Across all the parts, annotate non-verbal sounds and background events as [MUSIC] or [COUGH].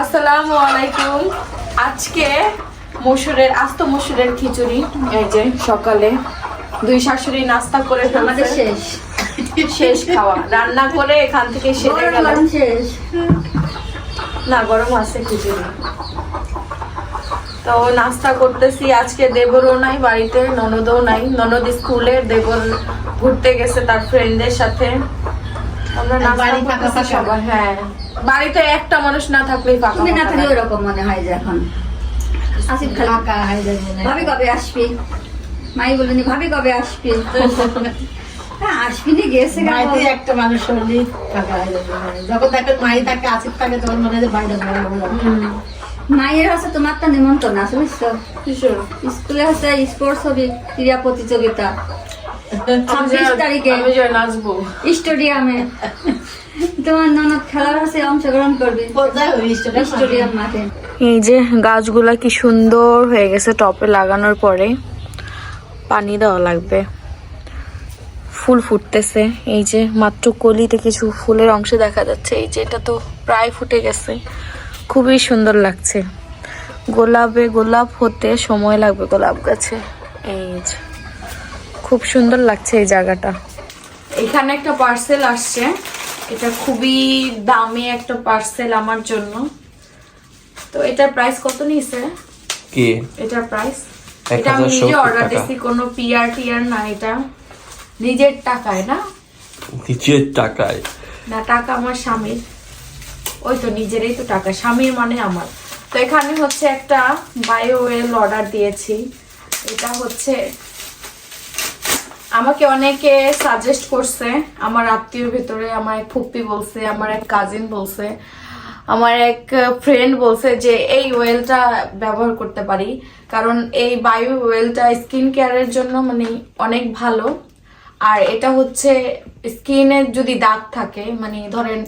আসসালামু আলাইকুম। আজকে মসুরের আস্ত মসুরের খিচুড়ি। এই যে সকালে দুই শাশুড়ি নাস্তা করে আমাদের শেষ। শেষ খাওয়া। রান্না করে এখান থেকে সেরে গেল। শেষ। না গরম আছে খিচুড়ি। তো নাস্তা করতেছি। আজকে দেবরও নাই বাড়িতে ননদও নাই। ননদ স্কুলে দেবর ঘুরতে গেছে তার ফ্রেন্ডদের সাথে। বাড়িতে একটা মানুষ না থাকলেই ফাঁকা তুমি না থাকলে। ওরকম মনে হয় যে এখন আসিফ খালি ভাবি কবে আসবি? মাই ভাবি কবে আসবি? হ্যাঁ আসবি নি গেছে বাড়িতে একটা মানুষ হলেই ফাঁকা হয়ে যাবে যখন দেখে মাই থাকে আসিফ থাকে তখন মনে হয় যে বাইরে। মায়ের হচ্ছে তোমার তো নিমন্ত্রণ আছে বুঝছ? স্কুলে হচ্ছে স্পোর্টস হবে ক্রীড়া প্রতিযোগিতা। ছাব্বিশ তারিখে নাচবো। স্টেডিয়ামে। তোমার ননদ খেলার হচ্ছে অংশগ্রহণ করবে। স্টেডিয়াম? স্টেডিয়াম মাঠে। এই যে গাছগুলা কি সুন্দর হয়ে গেছে টপে লাগানোর পরে। পানি দেওয়া লাগবে। ফুল ফুটতেছে। এই যে মাত্র কলিতে কিছু ফুলের অংশ দেখা যাচ্ছে। এই যে এটা তো প্রায় ফুটে গেছে। খুবই সুন্দর লাগছে। গোলাপে গোলাপ হতে সময় লাগবে গোলাপ গাছে। এই যে। খুব সুন্দর লাগছে এই জায়গাটা। এখানে একটা পার্সেল আসছে। এটা খুবই দামি একটা পার্সেল আমার জন্য। তো এটার প্রাইস কত নিয়েছে? কি? এটার প্রাইস এটা আমি নিজে অর্ডার দিছি কোনো পিআর টিআর না এটা। নিজের টাকায় না? নিজের টাকায়। না টাকা আমার স্বামীর। ওই তো নিজেরই তো টাকা স্বামীর মানে আমার। তো এখানে হচ্ছে একটা বায়ো ওয়েল অর্ডার দিয়েছি। এটা হচ্ছে আমাকে অনেকে সাজেস্ট করছে আমার আত্মীয়র ভিতরে আমার এক ফুপ্পি বলছে আমার এক কাজিন বলছে আমার এক ফ্রেন্ড বলছে যে এই ওয়েলটা ব্যবহার করতে পারি। কারণ এই বায়ু ওয়েলটা স্কিন কেয়ারের জন্য মানে অনেক ভালো। আর এটা হচ্ছে স্কিনে যদি দাগ থাকে মানে ধরেন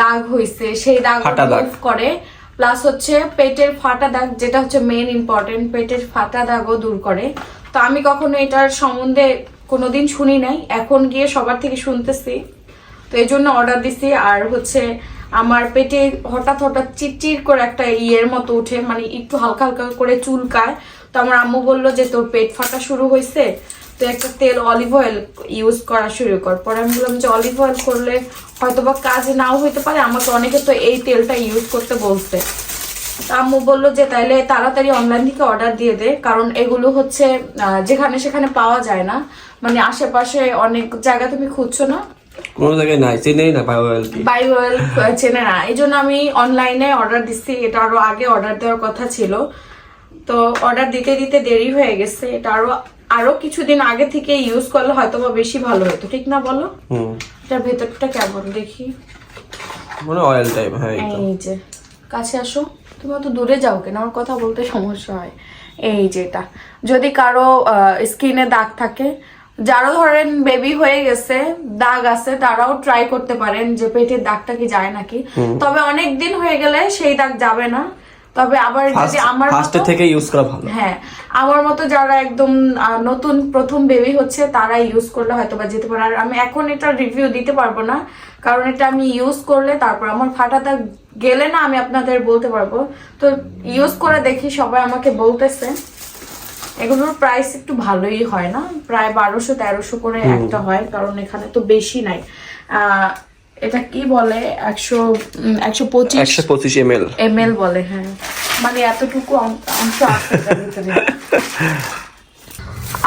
দাগ হইছে সেই দাগ remove করে প্লাস হচ্ছে পেটের ফাটা দাগ যেটা হচ্ছে মেন ইম্পর্টেন্ট পেটের ফাটা দাগও দূর করে। তো আমি কখনো এটার সম্বন্ধে কোনোদিন শুনি নাই। এখন গিয়ে সবার থেকে শুনতেছি। তো এই জন্য অর্ডার দিছি। আর হচ্ছে আমার পেটে হঠাৎ হঠাৎ চিটচির করে একটা ইয়ের মতো উঠে মানে একটু হালকা হালকা করে চুলকায়। তো আমার আম্মু বলল যে, তোর পেট ফাটা শুরু হয়েছে তো একটা তেল অলিভ অয়েল ইউজ করা শুরু কর। পরে আমি বললাম যে অলিভ অয়েল করলে হয়তো বা কাজ নাও হইতে পারে। আমাকে অনেকে তো এই তেলটা ইউজ করতে বলছে। তা আম্মু বলল যে, তাইলে তাড়াতাড়ি অনলাইন থেকে অর্ডার দিয়ে দে। কারণ এগুলো হচ্ছে যেখানে সেখানে পাওয়া যায় না। মানে আশেপাশে অনেক জায়গা তুমি খুঁজছো না? কোনো জায়গায় নাই চেনেই না বায়োয়েল ওয়েল চেনে না। এই জন্য আমি অনলাইনে অর্ডার দিচ্ছি এটা আরও আগে অর্ডার দেওয়ার কথা ছিল। তো অর্ডার দিতে দিতে দেরি হয়ে গেছে এটা আরও আরও কিছুদিন আগে থেকে ইউজ করলে হয়তো বা বেশি ভালো হতো ঠিক না বলো? হুম। এটার ভেতরটা কেমন দেখি? মানে অয়েল টাইপ হ্যাঁ এই যে কাছে আসো। তুমি তো দূরে যাও কেন? আমার কথা বলতে সমস্যা হয়। এই যে এটা। যদি কারও স্কিনে দাগ থাকে যারা ধরেন বেবি হয়ে গেছে দাগ আছে তারাও ট্রাই করতে পারেন যে পেটের দাগটা কি যায় নাকি। তবে অনেক দিন হয়ে গেলে সেই দাগ যাবে না। তবে আবার যদি আমার ফার্স্টে থেকে ইউজ করা ভালো। হ্যাঁ আমার মতো যারা একদম নতুন প্রথম বেবি হচ্ছে তারা ইউজ করলে হয়তো বা যেতে পারে। আর আমি এখন এটা রিভিউ দিতে পারব না কারণ এটা আমি ইউজ করলে তারপর আমার ফাটা দাগ গেলে না আমি আপনাদের বলতে পারব। তো ইউজ করে দেখি সবাই আমাকে বলতেছে। এগুলোর প্রাইস একটু ভালোই হয় না? প্রায় বারোশো তেরোশো করে একটা হয় কারণ এখানে তো বেশি নাই। এটা কি বলে? একশো একশো পঁচিশ একশো পঁচিশ এম এল এম এল বলে হ্যাঁ। মানে এতটুকু অংশ আছে [LAUGHS]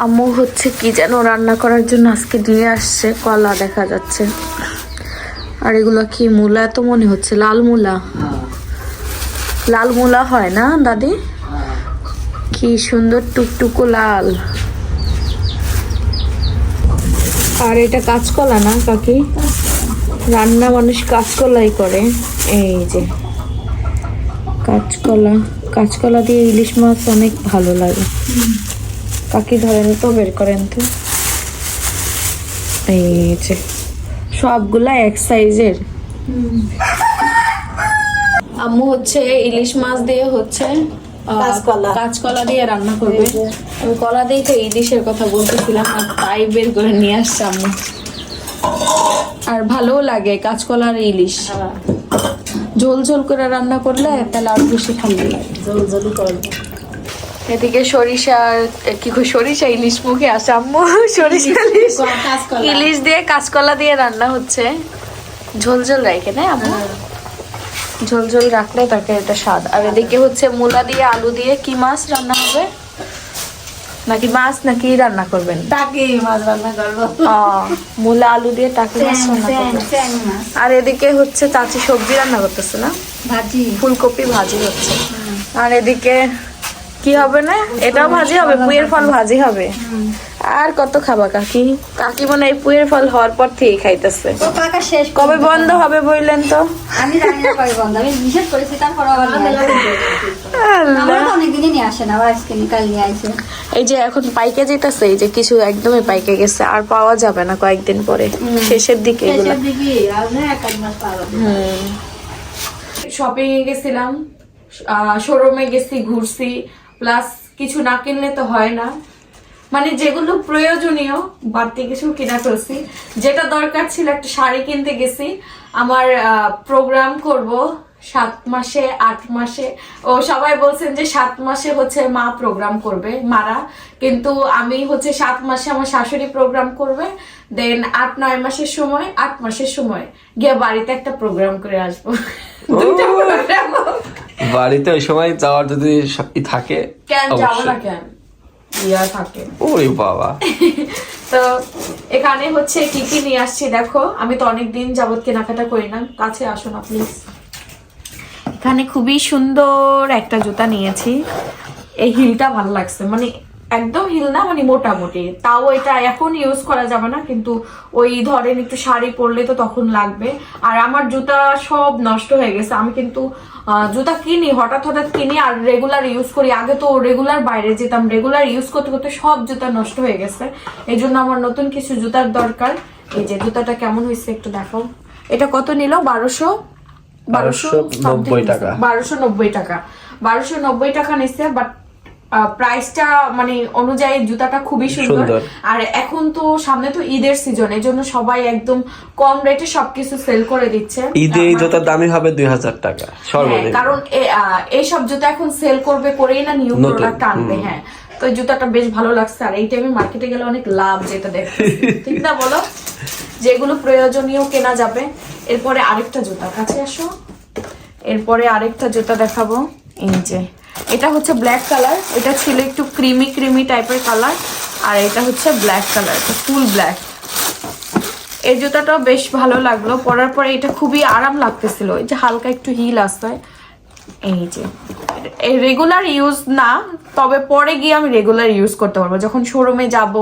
আম্মু হচ্ছে কি যেন রান্না করার জন্য আজকে নিয়ে আসছে কলা দেখা যাচ্ছে। আর এগুলো কি মূলা? এত মনে হচ্ছে লাল মূলা। লাল মূলা হয় না দাদি? কি সুন্দর টুকটুকু লাল। আর এটা কাঁচকলা না, কাকি? রান্না মানুষ কাঁচকলাই করে। এই যে, কাঁচকলা। কাঁচকলা দিয়ে ইলিশ মাছ অনেক ভালো লাগে। কাকি ধরেন তো, বের করেন তো। এই যে, সবগুলা এক সাইজের। আম্মু হচ্ছে ইলিশ মাছ দিয়ে হচ্ছে কাঁচকলা। দিয়ে রান্না করবে। আমি কলা দিয়ে তো ইলিশের কথা বলতেছিলাম আর তাই বের করে নিয়ে আসছে আর ভালোও লাগে কাঁচকলা আর ইলিশ ঝোল ঝোল করে রান্না করলে তাহলে আরও বেশি ভালো লাগে। করব এদিকে সরিষা কি সরিষা ইলিশ মুখে আসে আম্মু। সরিষা ইলিশ ইলিশ দিয়ে কাঁচকলা দিয়ে রান্না হচ্ছে। ঝোল ঝোল রাখে না আম্মু? ঝোল ঝোল রাখলে তরকারিটা স্বাদ। আর এদিকে হচ্ছে মূলা দিয়ে আলু দিয়ে কি মাছ রান্না হবে? নাকি মাছ নাকি রান্না করবেন? টাকি মাছ রান্না করব। মূলা আলু দিয়ে টাকি মাছ রান্না করবেন। আর এদিকে হচ্ছে চাচি সবজি রান্না করতেছে না? ভাজি। ফুলকপি ভাজি হচ্ছে। আর এদিকে কি হবে না? এটাও ভাজি হবে পুয়ের ফল ভাজি। হবে। আর কত খাবা কাকি? কাকি মনে হয় এই পুয়ের ফল হওয়ার পর থেকে খাইতেছে। কাকা শেষ কবে বন্ধ হবে বললেন তো? আমি জানি না কবে বন্ধ আমি নিষেধ করেছি তারপর আবার আমার তো অনেকদিনই নিয়ে আসে না আবার আজকে নিকাল নিয়ে আসে এই যে এখন পাইকে যেতেছে এই যে কিছু একদমই পাইকে গেছে আর পাওয়া যাবে না কয়েকদিন পরে। শেষের দিকে এগুলো। শেষের দিকে আর না এক এক মাস পাওয়া শপিং এ গেছিলাম শোরুমে গেছি ঘুরছি প্লাস কিছু না কিনলে তো হয় না। মানে যেগুলো প্রয়োজনীয় বাড়তি কিছু কিনা করছি যেটা দরকার ছিল একটা শাড়ি কিনতে গেছি। আমার প্রোগ্রাম করব সাত মাসে আট মাসে। ও সবাই বলছেন যে সাত মাসে হচ্ছে মা প্রোগ্রাম করবে মারা। কিন্তু আমি হচ্ছে সাত মাসে আমার শাশুড়ি প্রোগ্রাম করবে। দেন আট নয় মাসের সময় আট মাসের সময় গিয়ে বাড়িতে একটা প্রোগ্রাম করে আসব। বাড়িতে ওই সময় যাওয়ার যদি থাকে কেন? যাব না কেন? ইয়া থাকে। ওরে বাবা। [LAUGHS] তো এখানে হচ্ছে কি কি নিয়ে আসছি দেখো আমি তো অনেক দিন যাবত কেনাকাটা করি না। কাছে আসো না প্লিজ এখানে খুবই সুন্দর একটা জুতা নিয়েছি। এই হিলটা ভালো লাগছে। মানে একদম হিল না মানে মোটামুটি। তাও এটা এখন ইউজ করা যাবে না কিন্তু ওই ধরেন একটু শাড়ি পরলে তো তখন লাগবে। আর আমার জুতা সব নষ্ট হয়ে গেছে। আমি কিন্তু জুতা কিনি হঠাৎ হঠাৎ কিনি আর রেগুলার ইউজ করি। আগে তো রেগুলার বাইরে যেতাম রেগুলার ইউজ করতে করতে সব জুতা নষ্ট হয়ে গেছে। এই জন্য আমার নতুন কিছু জুতার দরকার। এই যে জুতাটা কেমন হয়েছে একটু দেখো এটা কত নিল? বারোশো? বারোশো 1290 টাকা। বারোশো নব্বই টাকা। বারোশো নব্বই টাকা নিচ্ছে বাট প্রাইসটা মানে অনুযায়ী জুতাটা খুবই সুন্দর। আর এখন তো সামনে তো ঈদের সিজন এই জন্য সবাই একদম কম রেটে সবকিছু সেল করে দিচ্ছে। ঈদে এই জুতার দামই হবে দুই হাজার টাকা হ্যাঁ, সর্বনিম্ন। কারণ এ- আহ, এইসব জুতা এখন সেল করবে করেই না নিউ প্রোডাক্ট আনবে হ্যাঁ। তো জুতাটা বেশ ভালো লাগছে আর এই টাইমে মার্কেটে গেলে অনেক লাভ যেটা দেখ [LAUGHS] ঠিক না বলো? যেগুলো প্রয়োজনীয় কেনা যাবে। এরপরে আরেকটা জুতা কাছে আসো। এরপরে আরেকটা জুতা দেখাবো। এই যে এটা হচ্ছে ব্ল্যাক কালার এটা ছিল একটু ক্রিমি ক্রিমি টাইপের কালার আর এটা হচ্ছে ব্ল্যাক কালার ফুল ব্ল্যাক এই জুতাটাও বেশ ভালো লাগল, পরার পরে এটা খুবই আরাম লাগতেছিল এই যে হালকা একটু হিল আসছে এই যে রেগুলার ইউজ না তবে পরে গিয়ে আমি রেগুলার ইউজ করতে পারব। যখন শোরুমে যাব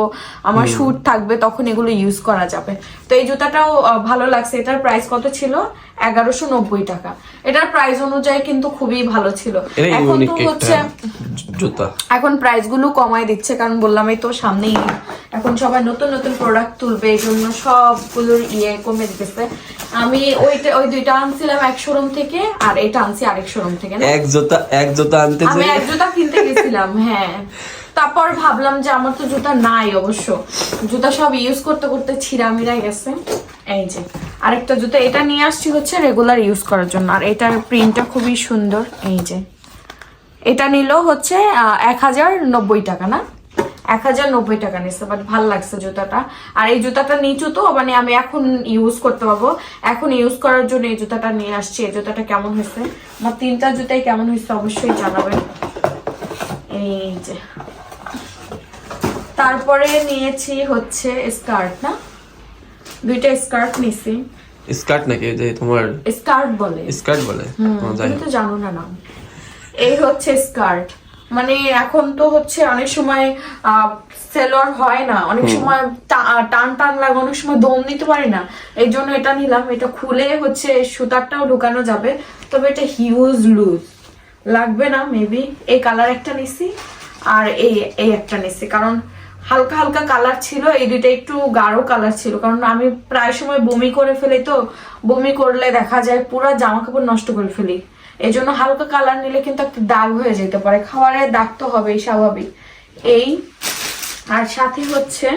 আমার শ্যুট থাকবে তখন এগুলো ইউজ করা যাবে। তো এই জুতাটাও ভালো লাগছে। এটার প্রাইস কত ছিল? এগারোশো নব্বই টাকা। এটার প্রাইস অনুযায়ী কিন্তু খুবই ভালো ছিল। এখন তো হচ্ছে জুতা। এখন প্রাইসগুলো কমায় দিচ্ছে কারণ বললাম এই তো সামনেই এখন সবাই নতুন নতুন প্রোডাক্ট তুলবে এই জন্য সবগুলোর ইয়ে কমে দিতেছে। আমি ওইটা ওই দুইটা আনছিলাম এক শোরুম থেকে আর এটা আনছি আরেক শোরুম থেকে। এক জুতা এক জুতা আনতে আমি এক জুতা কিনতে গেছিলাম [LAUGHS] হ্যাঁ। তারপর ভাবলাম যে আমার তো জুতা নাই অবশ্য। জুতা সব ইউজ করতে করতে ছিঁড়ামিরা গেছে। এই যে আরেকটা জুতা এটা নিয়ে আসছি হচ্ছে রেগুলার ইউজ করার জন্য। আর এটার প্রিন্টটা খুবই সুন্দর এই যে। এটা নিল হচ্ছে এক হাজার নব্বই টাকা না? এক হাজার নব্বই টাকা নিচ্ছে বাট ভালো লাগছে জুতাটা। আর এই জুতাটা নিচু তো মানে আমি এখন ইউজ করতে পারব। এখন ইউজ করার জন্য এই জুতাটা নিয়ে আসছি। এই জুতাটা কেমন হয়েছে? আমার তিনটা জুতাই কেমন হয়েছে অবশ্যই জানাবেন। এই যে। তারপরে নিয়েছি হচ্ছে স্কার্ট না? দুইটা স্কার্ট নিছি। স্কার্ট নাকি? যে তোমার স্কার্ট বলে। স্কার্ট বলে? তুমি তো জানো না নাম। এই হচ্ছে স্কার্ট। মানে এখন তো হচ্ছে অনেক সময় সেলর হয় না। অনেক সময় টান টান লাগে অনেক সময় দম নিতে পারি না। এই জন্য এটা নিলাম। এটা খুলে হচ্ছে সুতারটাও ঢুকানো যাবে। তবে এটা হিউজ লুজ লাগবে না মেবি এই কালার একটা নিছি আর এই এই একটা নিছি। কারণ হালকা হালকা কালার ছিল এই দুইটা একটু গাঢ় কালার ছিল। কারণ আমি প্রায় সময় বমি করে ফেলি তো। বমি করলে দেখা যায় পুরো জামা কাপড় নষ্ট করে ফেলি। এই জন্য হালকা কালার নিলে কিন্তু একটা দাগ হয়ে যেতে পারে। খাবারের দাগ তো হবেই, স্বাভাবিক। এই, আর সাথে হচ্ছে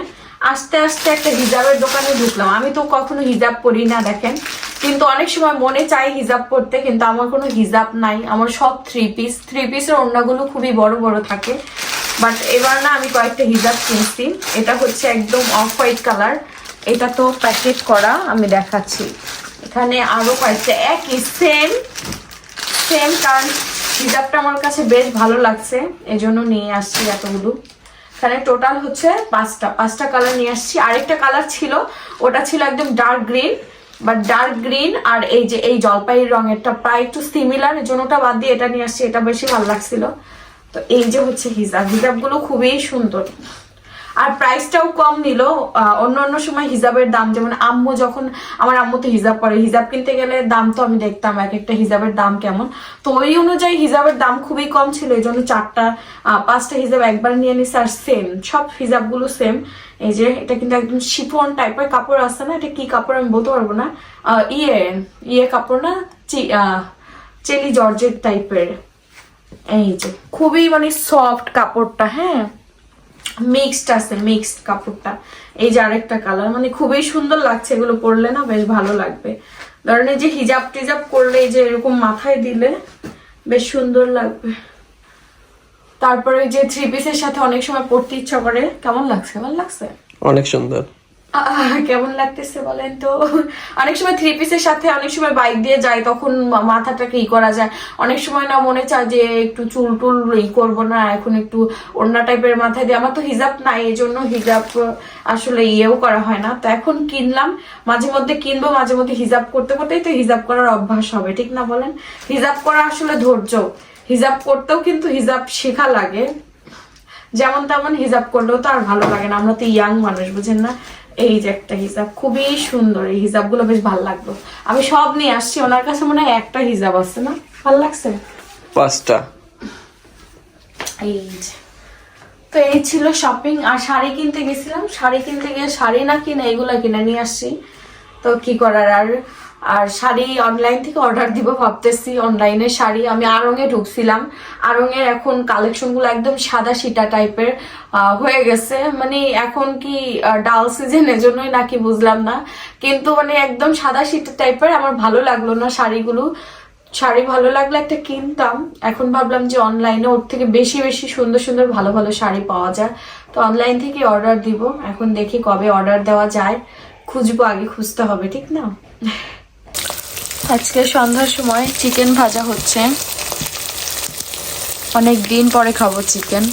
আস্তে আস্তে একটা হিজাবের দোকানে ঢুকলাম। আমি তো কখনো হিজাব পরি না, দেখেন। কিন্তু অনেক সময় মনে চাই হিজাব পরতে, কিন্তু আমার কোনো হিজাব নাই। আমার সব থ্রি পিস থ্রি পিসের ওড়নাগুলো খুবই বড় বড় থাকে। বাট এবার না আমি কয়েকটা হিজাব কিনছি। এটা হচ্ছে একদম অফ হোয়াইট কালার এটা তো প্যাকেট করা, আমি দেখাচ্ছি। এখানে আরও কয়েকটা। একই সেম সেম কারণ হিজাবটা আমার কাছে বেশ ভালো লাগছে, এজন্য নিয়ে আসছি এতগুলো। এখানে টোটাল হচ্ছে পাঁচটা পাঁচটা কালার নিয়ে আসছি। আরেকটা কালার ছিল, ওটা ছিল একদম dark green but dark green আর এই যে এই জলপাই রঙেরটা প্রায় একটু সিমিলার জন্য ওটা বাদ দিয়ে এটা নিয়ে আসছি, এটা বেশি ভালো লাগছিল। তো এই যে হচ্ছে হিজাব, হিজাবগুলো খুবই সুন্দর। আর প্রাইসটাও কম নিল। অন্য অন্য সময় হিজাবের দাম, যেমন আম্মু যখন, আমার আম্মু তো হিজাব পরে, হিজাব কিনতে গেলে দাম তো আমি দেখতাম, এক একটা হিজাবের দাম কেমন। তো ওই অনুযায়ী হিজাবের দাম খুবই কম ছিল, এই জন্য চারটা পাঁচটা হিজাব একবার নিয়ে নিছে, আর সেম সব হিজাবগুলো সেম এই যে, এটা কিন্তু একদম শিফন টাইপের কাপড় আসছে না, এটা কি কাপড় আমি বলতে পারব না। ইয়ে ইয়ে কাপড় না চেলি জর্জেট টাইপের এই যে, খুবই মানে সফট কাপড়টা হ্যাঁ। মিক্সড আছে, মিক্সড কাপড়টা। এই যে আরেকটা কালার মানে খুবই সুন্দর লাগছে এগুলো পরলে না, বেশ ভালো লাগবে। ধরেন এই যে হিজাব টিজাব করলে এই যে এরকম মাথায় দিলে, বেশ সুন্দর লাগবে। তারপরে যে থ্রি পিসের সাথে অনেক সময় পড়তে ইচ্ছা করে। কেমন লাগছে? ভালো লাগছে? অনেক সুন্দর। কেমন লাগতেছে বলেন তো? অনেক সময় থ্রি পিসের সাথে অনেক সময় বাইক দিয়ে যায় তখন মাথাটাকে ই করা যায়? অনেক সময় না মনে চায় যে একটু চুল টুল ই করব না, এখন একটু অন্য টাইপের মাথায় দিয়ে। আমার তো হিজাব নাই এই জন্য হিজাব আসলে ইয়েও করা হয় না। তো এখন কিনলাম, মাঝে মধ্যে কিনবো, মাঝে মধ্যে হিজাব করতে করতেই তো হিজাব করার অভ্যাস হবে, ঠিক না বলেন? হিজাব করা আসলে ধৈর্য। হিজাব করতেও কিন্তু হিজাব শেখা লাগে। যেমন তেমন হিজাব করলেও তো আর ভালো লাগে না। আমরা তো ইয়াং মানুষ, বুঝেন না? এই যে একটা হিজাব খুবই সুন্দর এই হিজাবগুলো বেশ ভালো লাগল। আমি সব নিয়ে আসছি ওনার কাছে মনে হয় একটা হিজাব আছে না? ভালো লাগছে? পাঁচটা। এই যে। তো এই ছিল শপিং আর শাড়ি কিনতে গেছিলাম শাড়ি কিনতে গিয়ে শাড়ি না কিনে এগুলো কিনে নিয়ে আসছি। তো কি করার আর আর শাড়ি অনলাইন থেকে অর্ডার দিব ভাবতেছি অনলাইনে শাড়ি। আমি আরঙে ঢুকছিলাম। আরঙের এখন কালেকশনগুলো একদম সাদা সিটা টাইপের হয়ে গেছে। মানে এখন কি ডাল সিজনের জন্যই নাকি বুঝলাম না। কিন্তু মানে একদম সাদা সিটা টাইপের আমার ভালো লাগল না শাড়িগুলো। শাড়ি ভালো লাগলে একটা কিনতাম। এখন ভাবলাম যে অনলাইনে ওর থেকে বেশি বেশি সুন্দর সুন্দর ভালো ভালো শাড়ি পাওয়া যায়। তো অনলাইন থেকে অর্ডার দিব। এখন দেখি কবে অর্ডার দেওয়া যায়। খুঁজবো আগে, খুঁজতে হবে, ঠিক না? আজকে সন্ধ্যার সময় চিকেন ভাজা হচ্ছে। অনেক দিন পরে খাব চিকেন।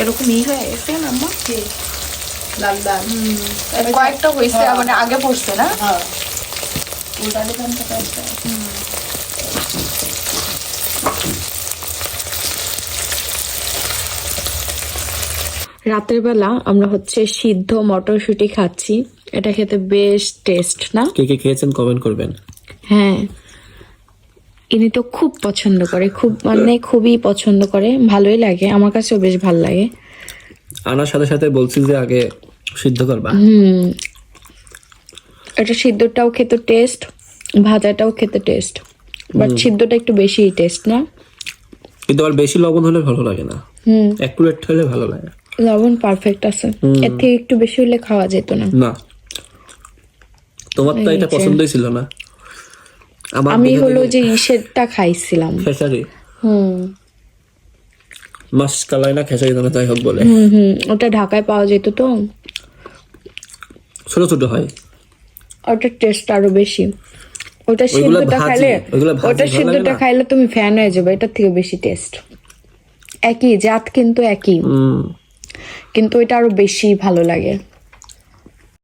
এরকম ই হয়ে না আম্মা? লাল লাল কয়েকটা হয়েছে মানে আগে পড়ছে না? হ্যাঁ? রাতের বেলা আমরা হচ্ছে সিদ্ধ মটরশুঁটি খাচ্ছি। এটা খেতে বেশ টেস্ট না? কে কে খেয়েছেন কমেন্ট করবেন। হ্যাঁ। ইনি তো খুব পছন্দ করে খুব মানে খুবই পছন্দ করে ভালোই লাগে আমার কাছেও বেশ ভালো লাগে। আনার সাথে সাথে বলছি যে আগে সিদ্ধ করবা। হুম। এটা সিদ্ধটাও খেতে টেস্ট ভাজাটাও খেতে টেস্ট বাট সিদ্ধটা একটু বেশি টেস্ট না? কিন্তু আর বেশি লবণ হলে ভালো লাগে না। হুম। একটু একটু হলে ভালো লাগে। লবণ পারফেক্ট আছে। এর থেকে একটু বেশি হলে খাওয়া যেত না। না। তোমার তো এটা পছন্দই ছিল না। আমি হলো যে ইসেরটা খাইছিলাম। খেসারি। হুম। মাছ কালাই না খেসারি দানা যাই হোক বলে। হুম হুম। ওটা ঢাকায় পাওয়া যেত তো। ছোট ছোট হয়। ওটার টেস্ট আরও বেশি। ওটা সিদ্ধটা খাইলে ওটা সিদ্ধটা খাইলে তুমি ফ্যান হয়ে যাবে এটার থেকে বেশি টেস্ট একই জাত কিন্তু একই। হুম। কিন্তু এটা আরও বেশি ভালো লাগে।